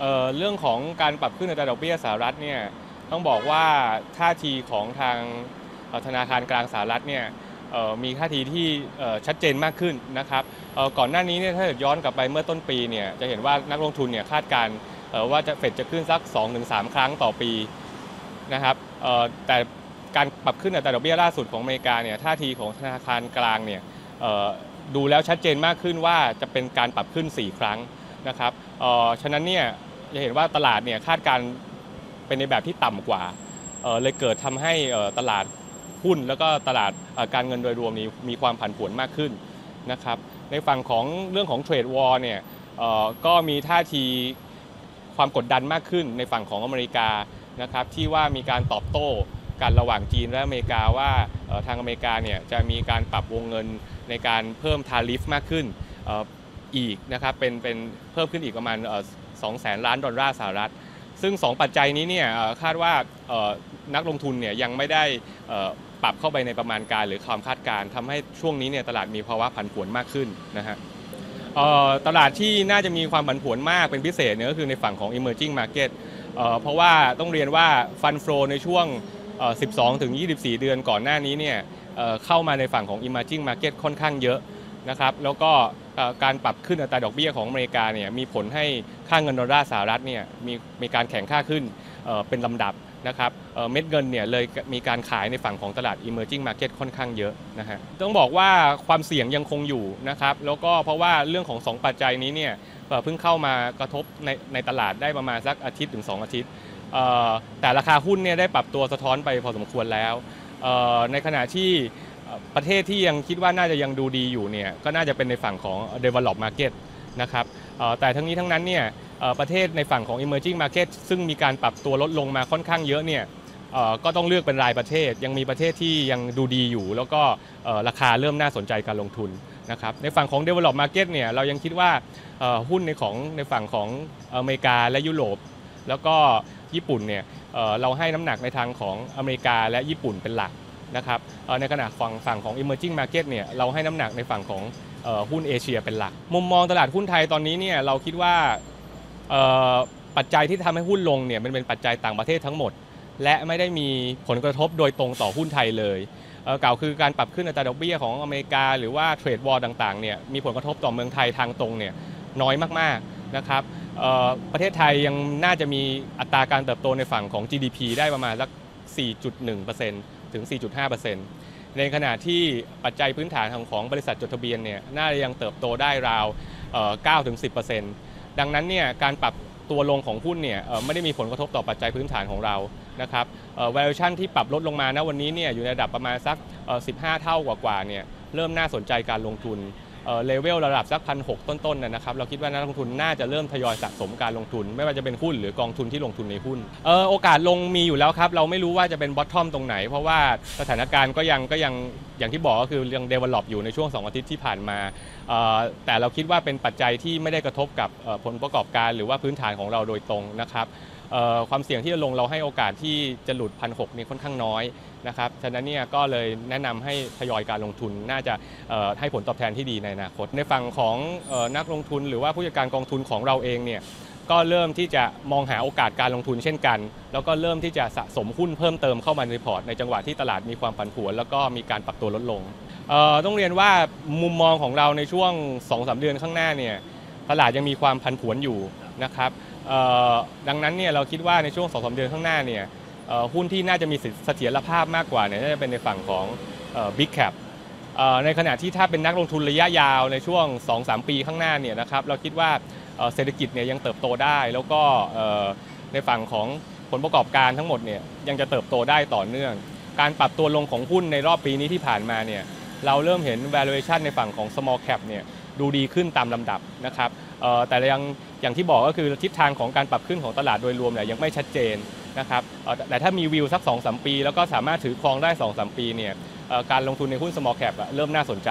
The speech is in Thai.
เเรื่องของการปรับขึ้นอัตราดอกเบี้ยสหรัฐเนี่ยต้องบอกว่าท่าทีของทางธนาคารกลางสหรัฐเนี่ยมีท่าทีที่ชัดเจนมากขึ้นนะครับก่อนหน้านี้เนี่ยถ้าเกิดย้อนกลับไปเมื่อต้นปีเนี่ยจะเห็นว่านักลงทุนเนี่ยคาดการณ์ว่าจะเฟดจะขึ้นสัก 2-3 ครั้งต่อปีนะครับแต่การปรับขึ้นอัตราดอกเบี้ยล่าสุดของอเมริกาเนี่ยท่าทีของธนาคารกลางเนี่ยดูแล้วชัดเจนมากขึ้นว่าจะเป็นการปรับขึ้น 4 ครั้งนะครับฉะนั้นเนี่ย จะเห็นว่าตลาดเนี่ยคาดการเป็นในแบบที่ต่ำกว่าเลยเกิดทำให้ตลาดหุ้นแล้วก็ตลาดการเงินโดยรวมนี้มีความผันผวนมากขึ้นนะครับในฝั่งของเรื่องของเทรดวอร์เนี่ยก็มีท่าทีความกดดันมากขึ้นในฝั่งของอเมริกานะครับที่ว่ามีการตอบโต้กันระหว่างจีนและอเมริกาว่าทางอเมริกาเนี่ยจะมีการปรับวงเงินในการเพิ่มทาริฟมากขึ้นอีกนะครับเป็นเป็นเพิ่มขึ้นอีกประมาณ สองแสนล้านดอลลาร์สหรัฐ ซึ่ง 2 ปัจจัยนี้เนี่ยคาดว่านักลงทุนเนี่ยยังไม่ได้ปรับเข้าไปในประมาณการหรือความคาดการณ์ทำให้ช่วงนี้เนี่ยตลาดมีภาวะผันผวนมากขึ้นนะฮะตลาดที่น่าจะมีความผันผวนมากเป็นพิเศษเนี่ยก็คือในฝั่งของ emerging market เอ่อเพราะว่าต้องเรียนว่าฟัน flow ในช่วง 12 ถึง 24 เดือนก่อนหน้านี้เนี่ยเอ่อเข้ามาในฝั่งของ emerging market ค่อนข้างเยอะ นะครับแล้วก็การปรับขึ้นอัตราดอกเบี้ยของอเมริกาเนี่ยมีผลให้ค่าเงินดอลลาร์สหรัฐเนี่ยมีมีการแข่งค่าขึ้นเเป็นลำดับนะครับเเม็ดเงินเนี่ยเลยมีการขายในฝั่งของตลาด emerging market ค่อนข้างเยอะนะฮะต้องบอกว่าความเสี่ยงยังคงอยู่นะครับแล้วก็เพราะว่าเรื่องของ 2 ปัจจัยนี้เนี่ยเพิ่งเข้ามากระทบในในตลาดได้ประมาณสักอาทิตย์ถึง 2 อาทิตย์ แต่ราคาหุ้นเนี่ยได้ปรับตัวสะท้อนไปพอสมควรแล้ว ในขณะที่ ประเทศที่ยังคิดว่าน่าจะยังดูดีอยู่เนี่ยก็น่าจะเป็นในฝั่งของ develop market นะครับแต่ทั้งนี้ทั้งนั้นเนี่ยประเทศในฝั่งของ emerging market ซึ่งมีการปรับตัวลดลงมาค่อนข้างเยอะเนี่ยก็ต้องเลือกเป็นรายประเทศ ยังมีประเทศที่ยังดูดีอยู่ แล้วก็ราคาเริ่มน่าสนใจการลงทุนนะครับในฝั่งของ develop market เนี่ยเรายังคิดว่าหุ้นในของในฝั่งของอเมริกาและยุโรป แล้วก็ญี่ปุ่นเนี่ยเราให้น้ำหนักในทางของอเมริกาและญี่ปุ่นเป็นหลัก นะครับในขณะฝั่งฝั่งของ emerging market เนี่ยเราให้น้ำหนักในฝั่งของหุ้นเอเชียเป็นหลัก มุมมองตลาดหุ้นไทยตอนนี้เนี่ยเราคิดว่าปัจจัยที่ทำให้หุ้นลงเนี่ยมันเป็นปัจจัยต่างประเทศทั้งหมด และไม่ได้มีผลกระทบโดยตรงต่อหุ้นไทยเลยเก่าวคือการปรับขึ้นอัตราดอกเบี้ยของอเมริกา หรือว่าเทรดวอร์ต่างๆเนี่ยมีผลกระทบต่อเมืองไทยทางตรงเนี่ยน้อยมากๆนะครับประเทศไทยยังน่าจะมีอัตราการเติบโตในฝั่งของ GDP ได้ประมาณสัก4.1% ถึง 4.5%ในขณะที่ปัจจัยพื้นฐานของของบริษัทจดทะเบียนเนี่ยน่าจะยังเติบโตได้ราวเอ่อ9ถึง10%ดังนั้นเนี่ยการปรับตัวลงของหุ้นเนี่ยไม่ได้มีผลกระทบต่อปัจจัยพื้นฐานของเรานะครับเอ่อ valuation ที่ปรับลดลงมาณวันนี้เนี่ยอยู่ในระดับประมาณสักเอ่อ15 เท่ากว่าๆเนี่ยเริ่มน่าสนใจการลงทุน เลเวลระดับสักพันหต้นๆนะนะครับเราคิดว่านักลงทุนน่าจะเริ่มทยอยสะสมการลงทุน ไม่ว่าจะเป็นหุ้นหรือกองทุนที่ลงทุนในหุ้นเออโอกาสลงมีอยู่แล้วครับ เราไม่รู้ว่าจะเป็นบอททอมตรงไหน เพราะว่าสถานการณ์ก็ยังก็ยังอย่างที่บอกก็คือยังเดเวล็อปอยู่ในช่วง 2 อาทิตย์ที่ผ่านมาแต่เราคิดว่าเป็นปัจจัยที่ไม่ได้กระทบกับผลประกอบการ หรือว่าพื้นฐานของเราโดยตรงนะครับ ความเสี่ยงที่จะลงเราให้โอกาสที่จะหลุดพันหนี่ค่อนข้างน้อยนะครับ ฉะนั้นเนี่ยก็เลยแนะนำให้ทยอยการลงทุนน่าจะให้ผลตอบแทนที่ดีในอนาคต ในฝั่งของออนักลงทุน หรือว่าผู้จัดการกองทุนของเราเองเนี่ยก็เริ่มที่จะมองหาโอกาสการลงทุนเช่นกัน แล้วก็เริ่มที่จะสะสมหุ้นเพิ่มเติมเข้ามาในพอร์ตในจังหวะที่ตลาดมีความผันผวน แล้วก็มีการปรับตัวลดลง ต้องเรียนว่ามุมมองของเราในช่วง 2-3 เดือนข้างหน้าเนี่ยตลาดยังมีความผันผวนอยู่ นะครับดังนั้นเนี่ยเราคิดว่าในช่วง2-3เดือนข้างหน้าเนี่ยหุ้นที่น่าจะมีเสถียรภาพมากกว่าเนี่ยน่าจะเป็นในฝั่งของบิ๊กแคปในขณะที่ถ้าเป็นนักลงทุนระยะยาวในช่วง 2-3 ปีข้างหน้าเนี่ยนะครับเราคิดว่าเศรษฐกิจเนี่ยยังเติบโตได้ แล้วก็ในฝั่งของผลประกอบการทั้งหมดเนี่ยยังจะเติบโตได้ต่อเนื่อง การปรับตัวลงของหุ้นในรอบปีนี้ที่ผ่านมาเนี่ยเราเริ่มเห็น valuation ในฝั่งของ small cap เนี่ยดูดีขึ้นตามลำดับนะครับแต่ยัง อย่างที่บอกก็คือทิศทางของการปรับขึ้นของตลาดโดยรวมเนี่ยยังไม่ชัดเจนนะครับแต่ถ้ามีวิวสัก2-3ปี แล้วก็สามารถถือครองได้2-3ปีเนี่ยการลงทุนในหุ้นสมอลแคปเริ่มน่าสนใจ